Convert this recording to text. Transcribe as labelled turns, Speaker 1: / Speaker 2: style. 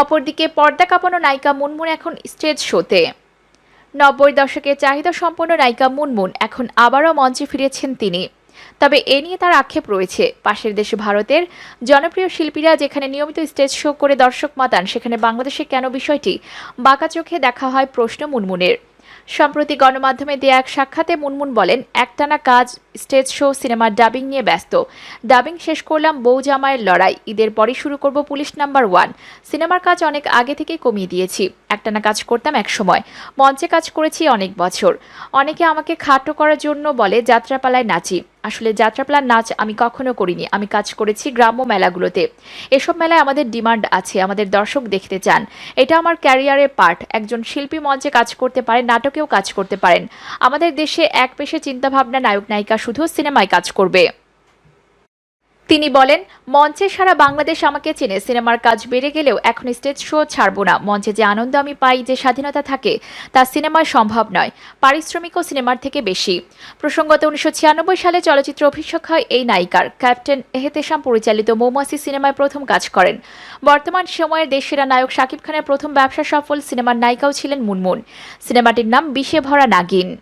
Speaker 1: অপরদিকে পর্দা কাঁপানো নায়িকা মুনমুন এখন স্টেজ শোতে। নব্বই দশকে চাহিদা সম্পন্ন নায়িকা মুনমুন এখন আবারও মঞ্চে ফিরেছেন তিনি। তবে এ নিয়ে তার আক্ষেপ রয়েছে। পাশের দেশ ভারতের জনপ্রিয় শিল্পীরা যেখানে নিয়মিত স্টেজ শো করে দর্শক মাতান, সেখানে বাংলাদেশে কেন বিষয়টি বাঁকা চোখে দেখা হয় প্রশ্ন মুনমুনের। সম্প্রতি গণমাধ্যমে দেয়া এক সাক্ষাতে মুনমুন বলেন, একটানা কাজ, স্টেজ শো সিনেমার ডাবিং নিয়ে ব্যস্ত। ডাবিং শেষ করলাম, বউ জামায়ের লড়াই। ঈদের পরই শুরু করব পুলিশ নাম্বার ওয়ান। সিনেমার কাজ অনেক আগে থেকে কমিয়ে দিয়েছি। একটানা কাজ করতাম এক সময়। মঞ্চে কাজ করেছি অনেক বছর। অনেকে আমাকে খাটো করার জন্য বলে, যাত্রাপালায় নাচি। আসলে যাত্রা প্ল্যান নাচ আমি কখনো করিনি। আমি কাজ করেছি গ্রাম্য মেলাগুলোতে। এসব মেলায় আমাদের ডিমান্ড আছে, আমাদের দর্শক দেখতে চান। এটা আমার ক্যারিয়ারের পার্ট। একজন শিল্পী মঞ্চে কাজ করতে পারেন, নাটকেও কাজ করতে পারেন। আমাদের দেশে এক পেশে চিন্তাভাবনা নায়ক নায়িকা শুধু সিনেমায় কাজ করবে। তিনি বলেন, মঞ্চে সারা বাংলাদেশ আমাকে চেনে, সিনেমার কাজ বেড়ে গেলেও এখন স্টেজ শো ছাড়বো না। মঞ্চে যে আনন্দ আমি পাই, যে স্বাধীনতা থাকে, তা সিনেমায় সম্ভব নয়, পারিশ্রমিকও সিনেমার থেকে বেশি। প্রসঙ্গত উনিশশো ছিয়ানব্বই সালে চলচ্চিত্র অভিষেক হয় এই নায়িকার। ক্যাপ্টেন এহেতেশাম পরিচালিত মৌমাসি সিনেমায় প্রথম কাজ করেন। বর্তমান সময়ের দেশেরা নায়ক শাকিব খানের প্রথম ব্যবসা সফল সিনেমার নায়িকাও ছিলেন মুনমুন। সিনেমাটির নাম বিষে ভরা নাগিন।